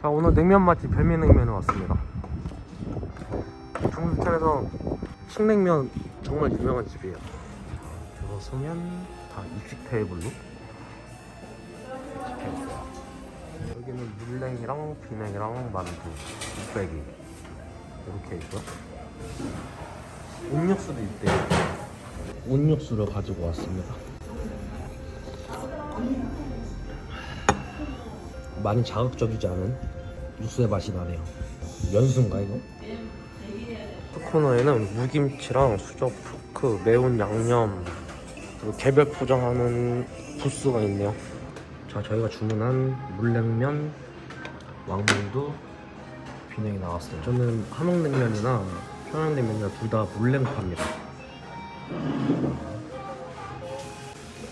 자 오늘 냉면 맛집 별미냉면에 왔습니다. 중수천에서 칡냉면 정말 유명한 집이에요. 들어서면 다 입식 테이블로 여기는 물냉이랑 비냉이랑 만두 육배기 이렇게 있고요 온육수도 있대요. 온육수를 가지고 왔습니다 많이 자극적이지 않은 육수의 맛이 나네요. 연수인가 이거? 코너에는 무김치랑 수저 포크, 매운 양념 그리고 개별 포장하는 부스가 있네요. 자 저희가 주문한 물냉면, 왕만두, 비냉이 나왔어요. 저는 함흥냉면이나 평양냉면이나 둘 다 물냉파입니다.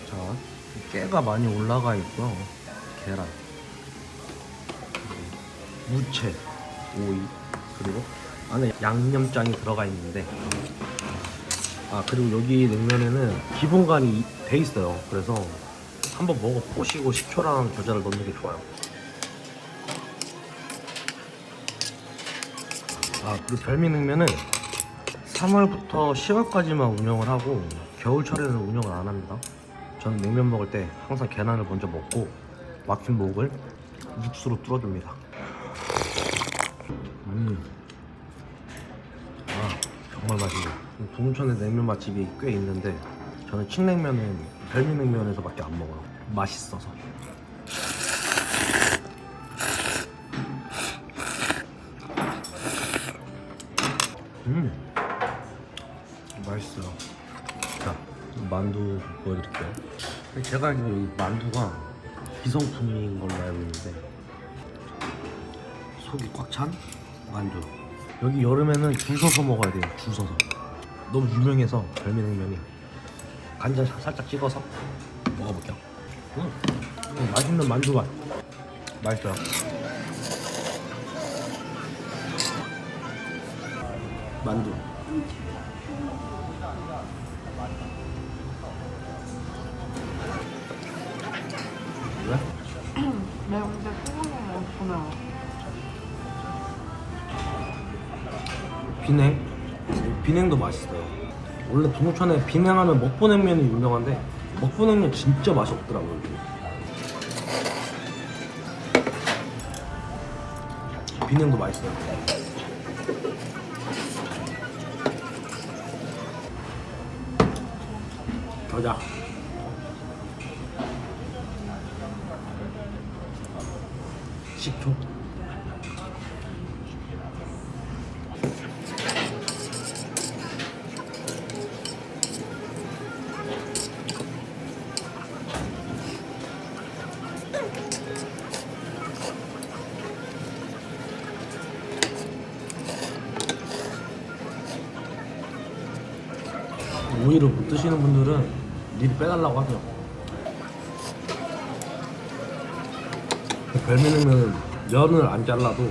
자 깨가 많이 올라가 있고요. 계란. 무채, 오이 그리고 안에 양념장이 들어가 있는데 아 그리고 여기 냉면에는 기본 간이 돼 있어요. 그래서 한번 먹어 보시고 식초랑 겨자를 넣는 게 좋아요. 아 그리고 별미 냉면은 3월부터 10월까지만 운영을 하고 겨울철에는 운영을 안 합니다. 저는 냉면 먹을 때 항상 계란을 먼저 먹고 막힌 목을 육수로 뚫어줍니다 음. 아, 정말 맛있네. 동천에 냉면 맛집이 꽤 있는데 저는 칡냉면은 별미냉면에서밖에 안 먹어요. 맛있어서. 음, 맛있어요. 자, 만두 보여드릴게요. 제가 알기로 이 만두가 기성품인 걸로 알고 있는데 속이 꽉 찬 만두. 여기 여름에는 줄 서서 먹어야 돼요. 줄 서서. 너무 유명해서 별미냉면이. 간장 사- 살짝 찍어서 먹어볼게요. 음, 음, 맛있는 만두 맛. 맛있어요. 만두. 왜? 매운데 소금만 먹으면 비냉? 비냉도 맛있어요. 원래 동천에 비냉하면 먹보냉면이 유명한데 먹보냉면 진짜 맛이 없더라고요. 비냉도 맛있어요. 겨자. 식초 오이를 못 드시는 분들은 미리 빼달라고 하세요. 별미냉면은 면을 안 잘라도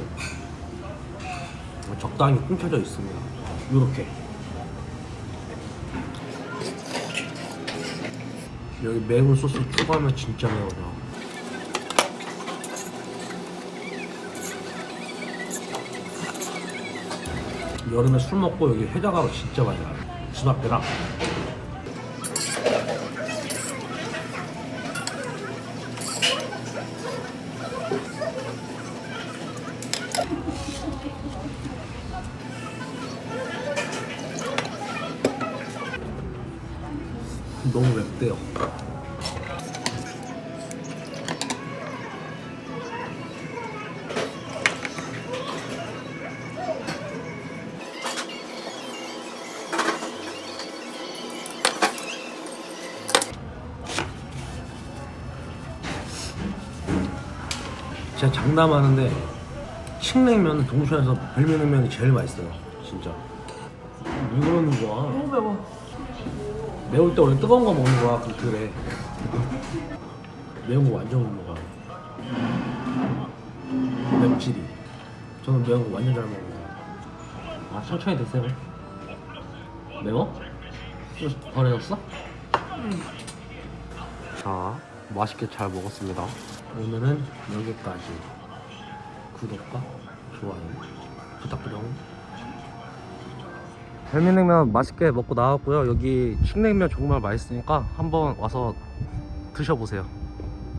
적당히 끊겨져 있습니다. 이렇게 여기 매운 소스 추가하면 진짜 매워요. 여름에 술 먹고 여기 회자가로 진짜 많이 나요. 집 앞이랑 너무 맵대요. 제가 장담하는데 칡냉면은 동천에서 별미냉면이 제일 맛있어요. 진짜. 왜 그러는 거야? 너무 매워. 매울 때 원래 뜨거운 거 먹는 거야 그 그래 매운 거 완전 못 먹어 맵찔이 저는 매운 거 완전 잘 먹어요 아 천천히 드세요 매워? 좀 덜해졌어? 자 맛있게 잘 먹었습니다 오늘은 여기까지 구독과 좋아요 부탁드려. 별미냉면 맛있게 먹고 나왔고요. 여기 칡냉면 정말 맛있으니까 한번 와서 드셔보세요.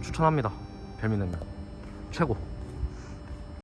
추천합니다. 별미냉면 최고.